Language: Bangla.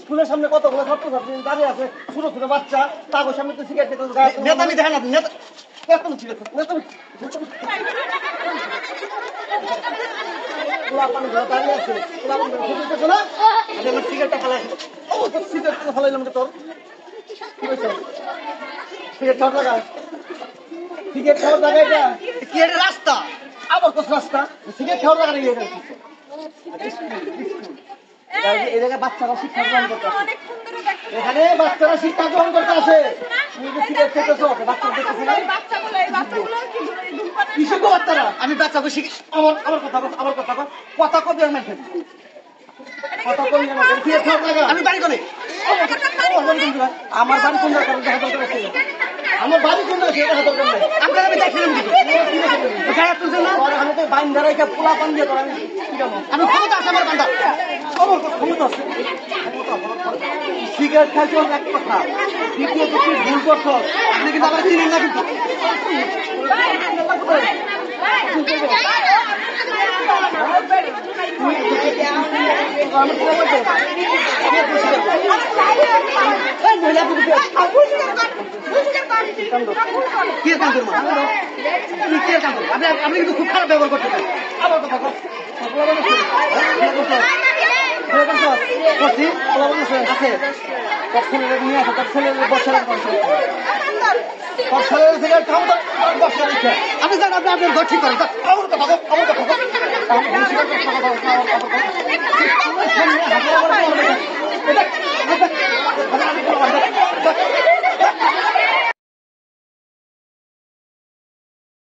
স্কুলের সামনে কতগুলো ছাত্রছাত্রী দাঁড়িয়ে আছে ছোট ছোট বাচ্চা তাদের সামনে তো সিগারেট নেতামি দেখেন আপনি নেতা নেতামি সিগারেট নেতামি সিগারেটটা ফেলাই সিগারেটটা ফেলাইলাম তোর সিগারেট জায়গা সিগারেট খাওয়ার জায়গা এটা? কি এটা রাস্তা? আবার কোথাও রাস্তা। সিগারেট খাওয়ার জায়গা এটা। বাচ্চারা শিক্ষা গ্রহণ করতে এখানে বাচ্চারা শিক্ষা গ্রহণ করতে আছে আমি বাচ্চাকে শিখি। আমার আমার কথা আমার কথা বল। কথা কবি মেখে কথা কবি আমি বাড়ি করে আমার বাড়ি কোন দেখা দরকার আছে আমার বাড়ি কোন বাইন ধরে একটা পোলা পান দিয়ে তোর আমি ক্ষমতা আছে আমার বান্ধা আমার তো ক্ষমতা আছে। সিগারেট খাইছো এক কথা। দ্বিতীয়ত তুই ভুল করছ আপনি কিন্তু আবার চিনেন না কিন্তু। মহিলা কাম করব আপনি আপনি জান আপনার ঠিক করেন